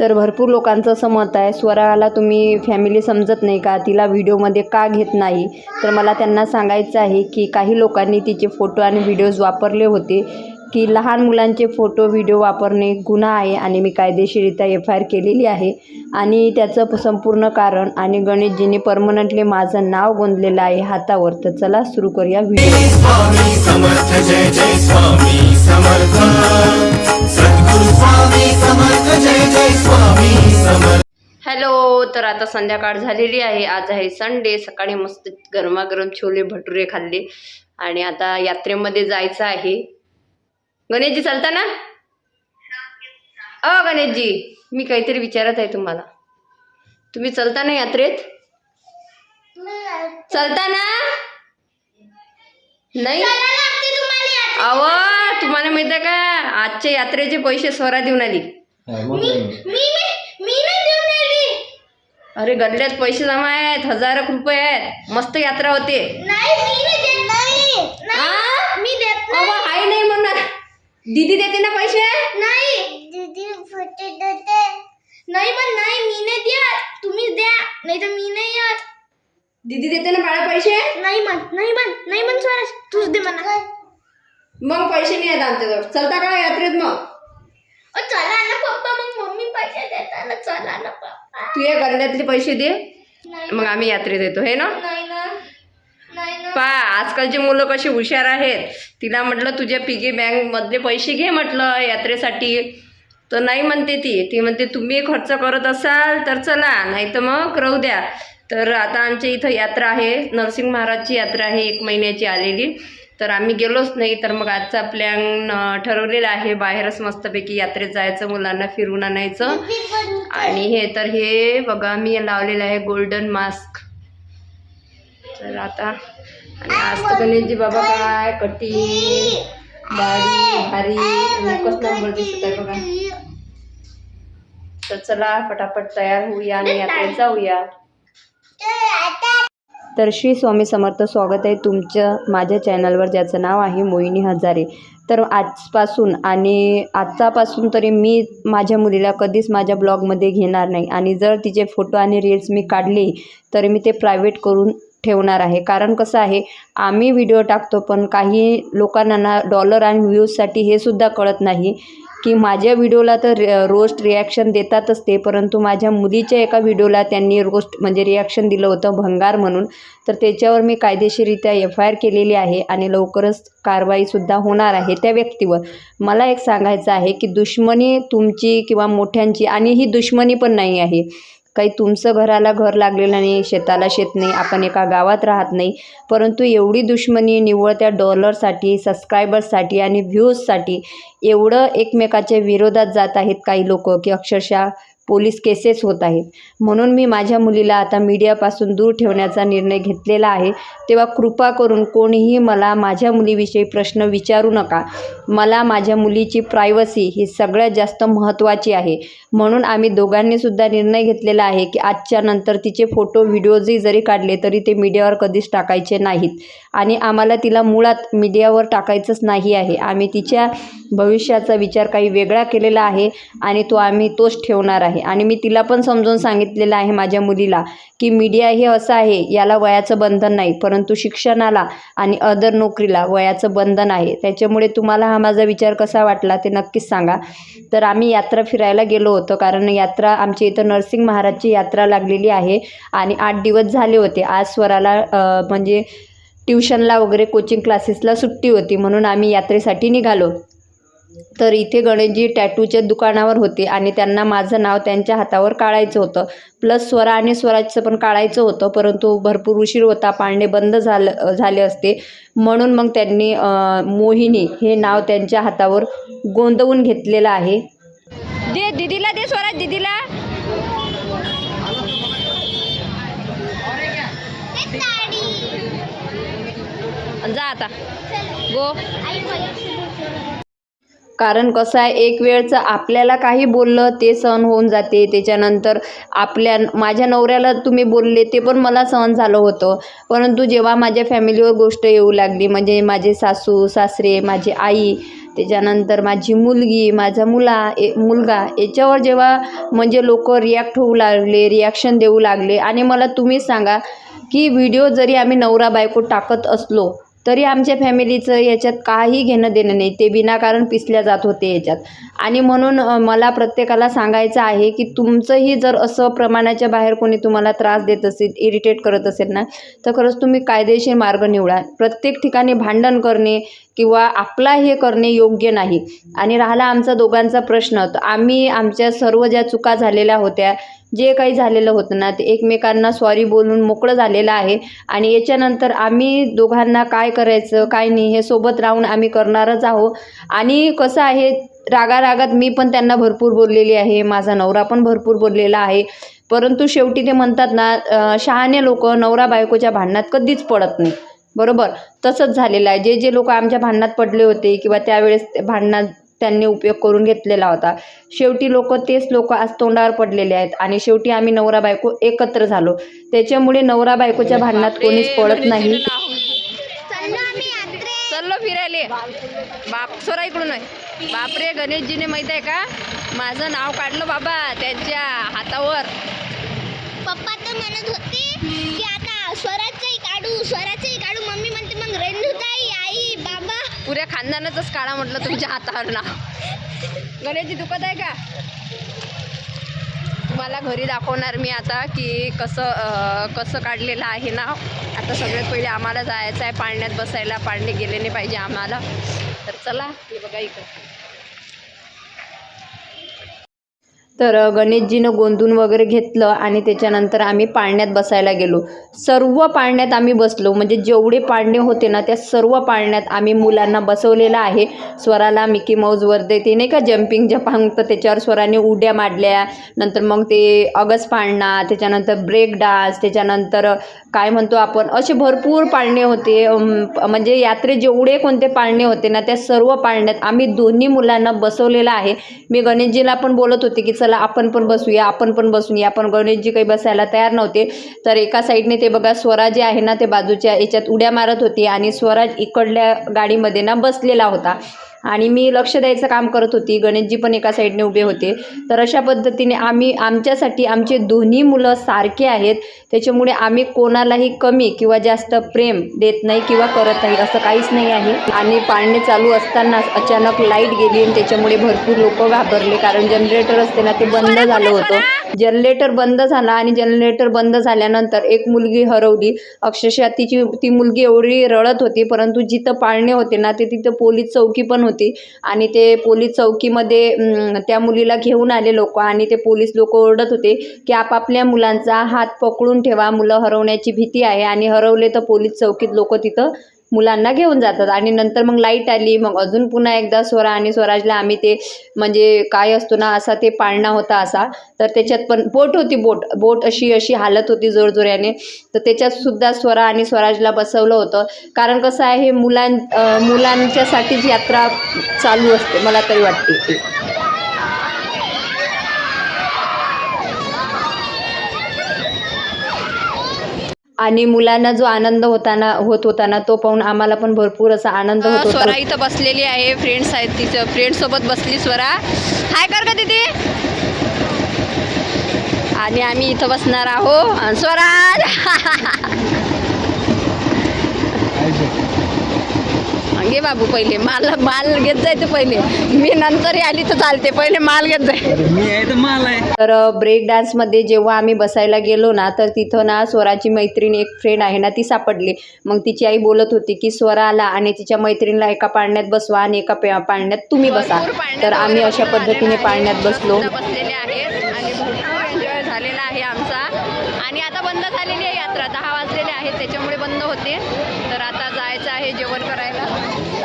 तर भरपूर लोकांचं असं मत आहे स्वराला तुम्ही फॅमिली समजत नाही का? तिला व्हिडिओमध्ये का घेत नाही? तर मला त्यांना सांगायचं आहे की काही लोकांनी तिचे फोटो आणि व्हिडिओज वापरले होते की लहान मुलांचे फोटो व्हिडिओ वापरणे गुन्हा आहे आणि मी कायदेशीरित्या एफ आय आर केलेली आहे. आणि त्याचं संपूर्ण कारण आणि गणेशजीने परमनंटली माझं नाव गोंदलेलं आहे हातावर. तर चला सुरू करूया व्हिडिओ हॅलो तर आता संध्याकाळ झालेली आहे. आज आहे संडे सकाळी मस्त गरमागरम छोले भटुरे खाल्ले. आणि आता यात्रेमध्ये जायचं आहे. गणेशजी चालता ना? अ गणेशजी मी काहीतरी विचारत आहे तुम्हाला. तुम्ही चलता ना यात्रेत? चलता ना? नाही? अव तुम्हाला माहिती आहे का? आजच्या यात्रेचे पैसे स्वरा देऊन आली. अरे गल्ल्यात पैसे जमा आहेत हजार रुपये आहेत. मस्त यात्रा होते. आई नाही म्हणणार. दीदी देते ना पैसे? नाही. पण नाही मी नाही द्या तुम्हीच द्या नाही तर मी नाही येत. दीदी देते ना बाळा पैसे? नाही म्हण नाही म्हण नाही म्हण स्वराज. तूच दे म्हणा. मग पैसे नाही आहेत आमच्याजवळ. चलता का यात्रेत मग? चला ना पप्पा मग मम्मी पैसे देता ना चला ना पप्पा. तू या गल्ल्यातले पैसे दे. नाही मग आम्ही यात्रेत येतो हे ना? नाही ना. नाही ना. पा आजकालची मुलं कशी हुशार आहेत. तिला म्हटलं तुझ्या पिगी बँकमधले पैसे घे म्हटलं यात्रेसाठी. तर नाही म्हणते ती. ती म्हणते तुम्ही खर्च करत असाल तर चला नाही तर मग राहू द्या. तर आता आमच्या इथं यात्रा आहे. नरसिंह महाराजची यात्रा आहे एक महिन्याची आलेली. तर आम्ही गेलोच नाही तर मग आजचा प्लॅन ठरवलेला आहे बाहेरच मस्तपैकी यात्रेत जायचं मुलांना फिरून आणायचं. आणि हे तर हे बघा मी लावलेलं आहे गोल्डन मास्क तर आता आणि आज तर गणेशजी बाबा काय कटिंग बारी भारी कसं नंबर दिसत आहे बघा. तर चला पटापट तयार होऊया आणि यात्रेत जाऊया. तर श्री स्वामी समर्थ स्वागत आहे तुमचं माझ्या चॅनलवर ज्याचं नाव आहे मोहिनी हजारे. तर आजपासून आणि आत्तापासून तरी मी माझ्या मुलीला कधीच माझ्या ब्लॉगमध्ये घेणार नाही. आणि जर तिचे फोटो आणि रील्स मी काढले तर मी ते प्रायव्हेट करून ठेवणार आहे. कारण कसं आहे आम्ही व्हिडिओ टाकतो पण काही लोकांना ना डॉलर आणि व्ह्यूजसाठी हे सुद्धा कळत नाही. की माझ्या व्हिडिओला तर रोस्ट रिॲक्शन देतातच ते परंतु माझ्या मुलीच्या एका व्हिडिओला त्यांनी रोस्ट म्हणजे रिॲक्शन दिलं होतं भंगार म्हणून. तर त्याच्यावर मी कायदेशीररित्या एफ आय आर केलेली आहे आणि लवकरच कारवाईसुद्धा होणार आहे त्या व्यक्तीवर. मला एक सांगायचं आहे की दुश्मनी तुमची किंवा मोठ्यांची आणि ही दुश्मनी पण नाही आहे. काही तुमचं घराला घर लागलेलं नाही शेताला शेत नाही आपण एका गावात राहत नाही. परंतु एवढी दुश्मनी निव्वळ त्या डॉलरसाठी सबस्क्रायबर्ससाठी आणि व्ह्यूजसाठी एवढं एकमेकाच्या विरोधात जात आहेत काही लोक की अक्षरशः पोलीस केसेस होत आहेत. म्हणून मी माझ्या मुलीला आता मीडियापासून दूर ठेवण्याचा निर्णय घेतलेला आहे. तेव्हा कृपा करून कोणीही मला माझ्या मुलीविषयी प्रश्न विचारू नका. मला माझ्या मुलीची प्रायव्हसी ही सगळ्यात जास्त महत्त्वाची आहे. म्हणून आम्ही दोघांनीसुद्धा निर्णय घेतलेला आहे की आजच्या नंतर तिचे फोटो व्हिडिओजही जरी काढले तरी ते मीडियावर कधीच टाकायचे नाहीत. आणि आम्हाला तिला मुळात मीडियावर टाकायचंच नाही आहे. आम्ही तिच्या भविष्याचा विचार काही वेगळा केलेला आहे आणि तो आम्ही तोच ठेवणार आहे. आणि मी तिला पण समजून सांगितलेलं आहे माझ्या मुलीला की मीडिया हे असं आहे याला वयाचं बंधन नाही परंतु शिक्षणाला आणि अदर नोकरीला वयाचं बंधन आहे. त्याच्यामुळे तुम्हाला हा माझा विचार कसा वाटला ते नक्कीच सांगा. तर आम्ही यात्रा फिरायला गेलो होतो कारण यात्रा आमच्या इथं नरसिंह महाराजची यात्रा लागलेली आहे आणि आठ दिवस झाले होते. आज स्वराला म्हणजे ट्युशनला वगैरे कोचिंग क्लासेसला सुट्टी होती म्हणून आम्ही यात्रेसाठी निघालो. तर इथे गणेशजी टॅटूच्या दुकानावर होते आणि त्यांना माझं नाव त्यांच्या हातावर काढायचं होतं. प्लस स्वरा आणि स्वराजचं पण काढायचं होतं परंतु भरपूर उशीर होता पाळणे बंद झालं झाले असते. म्हणून मग त्यांनी मोहिनी हे नाव त्यांच्या हातावर गोंदवून घेतलेलं आहे. दे दीदीला दे स्वराज दीदीला. जा आता. गो. कारण कसं आहे एक वेळचं आपल्याला काही बोललं ते सहन होऊन जाते. त्याच्यानंतर आपल्या माझ्या नवऱ्याला तुम्ही बोलले ते पण मला सहन झालं होतं. परंतु जेव्हा माझ्या फॅमिलीवर गोष्ट येऊ लागली म्हणजे माझे सासू सासरे माझी आई त्याच्यानंतर माझी मुलगी माझा मुला ए मुलगा याच्यावर जेव्हा म्हणजे लोक रिॲक्ट होऊ लागले रिॲक्शन देऊ लागले. आणि मला तुम्हीच सांगा की व्हिडिओ जरी आम्ही नवरा बायको टाकत असलो तरी आमच्या फॅमिलीचं याच्यात काही घेणं देणं नाही. ते विनाकारण पिसल्या जात होते याच्यात. आणि म्हणून मला प्रत्येकाला सांगायचं आहे की तुमचंही जर असं प्रमाणाच्या बाहेर कोणी तुम्हाला त्रास देत असेल इरिटेट करत असेल ना तर खरंच तुम्ही कायदेशीर मार्ग निवडा. प्रत्येक ठिकाणी भांडण करणे किंवा आपला हे करणे योग्य नाही. आणि राहिला आमचा दोघांचा प्रश्न तर आम्ही आमच्या सर्व ज्या चुका झालेल्या होत्या जे काही झालेलं होतं ना ते एकमेकांना सॉरी बोलून मोकळं झालेलं आहे. आणि याच्यानंतर आम्ही दोघांना काय करायचं काय नाही हे सोबत राहून आम्ही करणारच आहोत. आणि कसं आहे रागारागात मी पण त्यांना भरपूर बोललेली आहे माझा नवरा पण भरपूर बोललेला आहे. परंतु शेवटी ते म्हणतात ना शहाणे लोक नवरा बायकोच्या भांडणात कधीच पडत नाही. बरोबर? तसंच झालेलं आहे. जे जे लोक आमच्या भांडणात पडले होते किंवा त्यावेळेस भांडणात त्यांनी उपयोग करून घेतलेला होता शेवटी लोक तेच लोक आज तोंडावर पडलेले आहेत आणि शेवटी आम्ही नवरा बायको एकत्र झालो. त्याच्यामुळे नवरा बायकोच्या भांडणात कोणीच पडत नाही. चाललो आम्ही यात्रे चाललो फिरायले. बाप सोरा इकडून आहे. बापरे गणेशजीने माहीत आहे का? माझं नाव काढलं बाबा त्यांच्या हातावर. पप्पा तर म्हणत होते की आता स्वराजचंही काढू स्वराजचंही काढू. मम्मी म्हणते मग रेणुताई आई बाबा. पुऱ्या खानदानाचंच काढा म्हटलं तुमच्या हातावर नाव. गणेशजी दुखत आहे का? तुम्हाला घरी दाखवणार मी आता की कसं अं, कसं काढलेलं आहे नाव. आता सगळ्यात पहिले आम्हाला जायचं आहे पाळण्यात बसायला. पाळणे गेले नाही पाहिजे आम्हाला. तर चला हे बघा इकडं. तर गणेशजीनं गोंधून वगैरे घेतलं आणि त्याच्यानंतर आम्ही पाळण्यात बसायला गेलो. सर्व पाळण्यात आम्ही बसलो. म्हणजे जेवढे पाळणे होते ना त्या सर्व पाळण्यात आम्ही मुलांना बसवलेलं आहे. स्वराला मिकी माऊज वरते ते नाही का जम्पिंग जपांग तर त्याच्यावर स्वराने उड्या मारल्या. नंतर मग ते अगस पाळणा त्याच्यानंतर ब्रेक डान्स त्याच्यानंतर काय म्हणतो आपण असे भरपूर पाळणे होते. म्हणजे यात्रे जेवढे कोणते पाळणे होते ना त्या सर्व पाळण्यात आम्ही दोन्ही मुलांना बसवलेलं आहे. मी गणेशजीला पण बोलत होते की चला आपण पण बसूया आपण पण बसूया. पण गणेशजी काही बसायला तयार नव्हते. तर एका साईडने ते बघा स्वराज जे आहे ना ते बाजूच्या याच्यात उड्या मारत होती आणि स्वराज इकडल्या गाडीमध्ये ना बसलेला होता. आणि मी लक्ष द्यायचं काम करत होती. गणेशजी पण एका साईडने उभे होते. तर अशा पद्धतीने आम्ही आमच्यासाठी आमचे दोन्ही मुलं सारखे आहेत. त्याच्यामुळे आम्ही कोणालाही कमी किंवा जास्त प्रेम देत नाही किंवा करत नाही असं काहीच नाही आहे. आणि पाळणे चालू असतानाच अचानक लाइट गेली आणि त्याच्यामुळे भरपूर लोक घाबरले. कारण जनरेटर असते ना ते बंद झालं होतं. जनरेटर बंद झाला आणि जनरेटर बंद झाल्यानंतर एक मुलगी हरवली. अक्षरशः तिची ती मुलगी एवढी रडत होती परंतु जिथं पाळणे होते ना ते तिथं पोलीस चौकी पण होती. आणि ते पोलीस चौकीमध्ये त्या मुलीला घेऊन आले लोक आणि ते पोलीस लोक ओरडत होते की आपापल्या मुलांचा हात पकडून ठेवा मुलं हरवण्याची भीती आहे. आणि हरवले तर पोलीस चौकीत लोक तिथं मुलांना घेऊन जातात. आणि नंतर मग लाइट आली मग अजून पुन्हा एकदा स्वरा आणि स्वराजला आम्ही ते म्हणजे काय असतो ना असा ते पाळणा होता असा. तर त्याच्यात पण बोट होती बोट. बोट अशी अशी हालत होती जोरजोऱ्याने. तर त्याच्यात सुद्धा स्वरा आणि स्वराजला बसवलं होतं. कारण कसं आहे हे मुलां मुलांच्यासाठीच यात्रा चालू असते मला तरी वाटते. आणि मुलांना जो आनंद होता ना होत होता ना तो पाहून आम्हाला पण भरपूर असा आनंद होत होता. स्वरा इथं बसलेली आहे फ्रेंड्स आहेत तिचं फ्रेंड सोबत बसली स्वरा. हाय कर का तिथे आणि आम्ही इथं बसणार आहो. स्वराज घे बाबू पहिले. माल माल घेत जायचं पहिले. मी नंतर आली तर चालते. पहिले माल घेत जाय. मी आहे तर माल आहे. तर ब्रेक डान्समध्ये जेव्हा आम्ही बसायला गेलो ना तर तिथं ना स्वराची मैत्रीण एक फ्रेंड आहे ना ती सापडली. मग तिची आई बोलत होती की स्वराला आणि तिच्या मैत्रिणीला एका पाळण्यात बसवा आणि एका पाळण्यात तुम्ही बसा. तर आम्ही अशा पद्धतीने पाळण्यात बसलो. बसलेले आहेत आणि भरपूर एन्जॉय झालेला आहे आमचा आणि आता बंद झालेली आहे यात्रा दहा वाजलेले आहेत त्याच्यामुळे बंद होते तर आता जायचं आहे जेवण करायला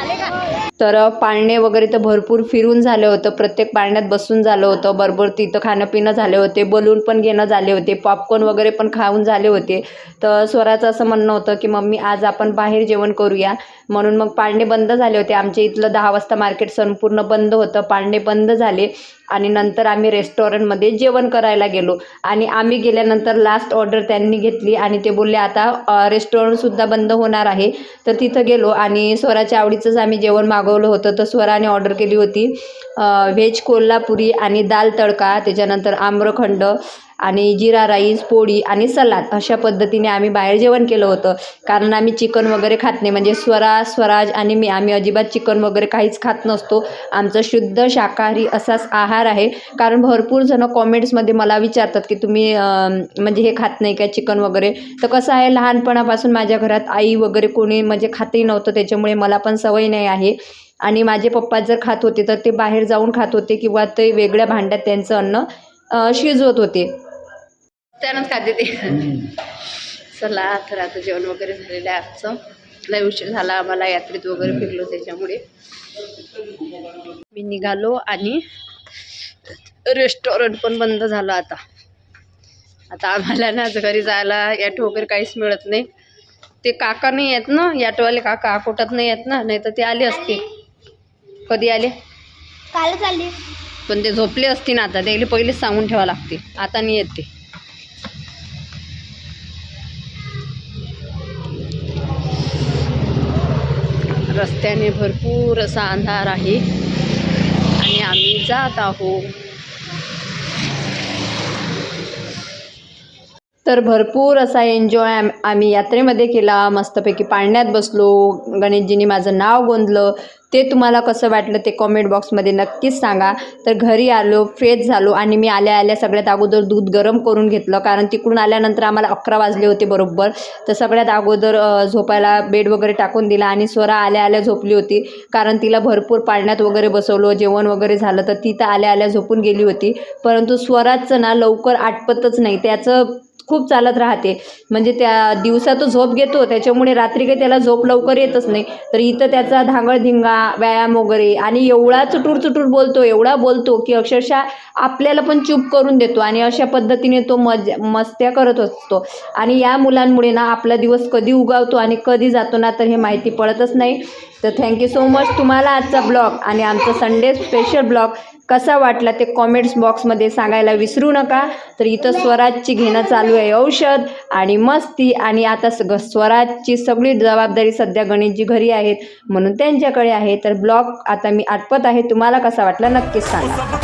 आले का तर पाळणे वगैरे तर भरपूर फिरून झालं होतं. प्रत्येक पाळण्यात बसून झालं होतं. बरोबर तिथं खाणंपिणं झाले होते. बलून पण घेणं झाले होते. पॉपकॉर्न वगैरे पण खाऊन झाले होते. तर स्वराचं असं म्हणणं होतं की मम्मी आज आपण बाहेर जेवण करूया. म्हणून मग पाळणे बंद झाले होते. आमच्या इथलं दहा वाजता मार्केट संपूर्ण बंद होतं. पाळणे बंद झाले. आणि नंतर आम्ही रेस्टॉरंटमध्ये जेवण करायला गेलो. आणि आम्ही गेल्यानंतर लास्ट ऑर्डर त्यांनी घेतली आणि ते बोलले आता रेस्टॉरंटसुद्धा बंद होणार आहे. तर तिथं गेलो आणि स्वराच्या आवडीचं आम्ही जेवण मागवलं होतं. तर स्वराने ऑर्डर केली होती व्हेज कोल्हापुरी आणि दाल तडका त्याच्यानंतर आम्रखंड आणि जिरा राईस पोळी आणि सलाद अशा पद्धतीने आम्ही बाहेर जेवण केलं होतं. कारण आम्ही चिकन वगैरे खात नाही. म्हणजे स्वरा स्वराज आणि मी आम्ही अजिबात चिकन वगैरे काहीच खात नसतो. आमचा शुद्ध शाकाहारी असाच आहार आहे. कारण भरपूर जणं कॉमेंट्समध्ये मला विचारतात की तुम्ही म्हणजे हे खात नाही का चिकन वगैरे? तर कसं आहे लहानपणापासून माझ्या घरात आई वगैरे कोणी म्हणजे खातही नव्हतं. त्याच्यामुळे मला पण सवय नाही आहे. आणि माझे पप्पा जर खात होते तर ते बाहेर जाऊन खात होते किंवा ते वेगळ्या भांड्यात त्यांचं अन्न शिजवत होते. त्यानंच खाते ते चला तर आता जेवण वगैरे झालेलं आहे आमचं लय उशीर झाला आम्हाला यात्रेत वगैरे फिरलो त्याच्यामुळे. मी निघालो आणि रेस्टॉरंट पण बंद झालं आता. आता आम्हाला ना आज घरी जायला ॲटो वगैरे काहीच मिळत नाही. ते काका नाही आहेत ना ॲटोवाले काका अकोटात नाही आहेत ना नाही तर ते आले असते कधी आले? काल चालली पण ते झोपले असते ना आता त्याला पहिलेच सांगून ठेवावं लागते आता नाही येत ते. रस्त्याने भरपूर असा अंधार आहे. आणि आम्ही जात आहोत. तर भरपूर असा एन्जॉय आम आम्ही यात्रेमध्ये केला. मस्तपैकी पाळण्यात बसलो. गणेशजींनी माझं नाव गोंदलं. ते तुम्हाला कसं वाटलं ते कॉमेंट बॉक्समध्ये नक्कीच सांगा. तर घरी आलो फ्रेश झालो आणि मी आल्या आल्या सगळ्यात अगोदर दूध गरम करून घेतलं. कारण तिकडून आल्यानंतर आम्हाला अकरा वाजले होते बरोबर. तर सगळ्यात अगोदर झोपायला बेड वगैरे टाकून दिला आणि स्वरा आल्या आल्या झोपली होती. कारण तिला भरपूर पाळण्यात वगैरे बसवलं जेवण वगैरे झालं. तर ती तर आल्या आल्या झोपून गेली होती. परंतु स्वराचं ना लवकर आटपतच नाही. त्याचं खूप चालत राहते. म्हणजे त्या दिवसा तो झोप घेतो त्याच्यामुळे रात्री काही त्याला झोप लवकर येतच नाही. तर इथं त्याचा धांगडधिंगा व्यायाम वगैरे आणि एवढा चुटूर चुटूर बोलतो एवढा बोलतो की अक्षरशः आपल्याला पण चूप करून देतो आणि अशा पद्धतीने तो मज मस्त्या करत असतो. आणि या मुलांमुळे ना आपला दिवस कधी उगावतो आणि कधी जातो ना तर हे माहिती पडतच नाही. तर थँक्यू सो मच तुम्हाला आजचा ब्लॉग आणि आमचा संडे स्पेशल ब्लॉग कसा वाटला ते कॉमेंट्स बॉक्समध्ये सांगायला विसरू नका. तर इथं स्वराजची घेणं चालू आहे औषध आणि मस्ती आणि आता सग स्वराजची सगळी जबाबदारी सध्या गणेशजी घरी आहेत म्हणून त्यांच्याकडे आहे. तर ब्लॉग आता मी आटपत आहे. तुम्हाला कसा वाटला नक्कीच सांगा.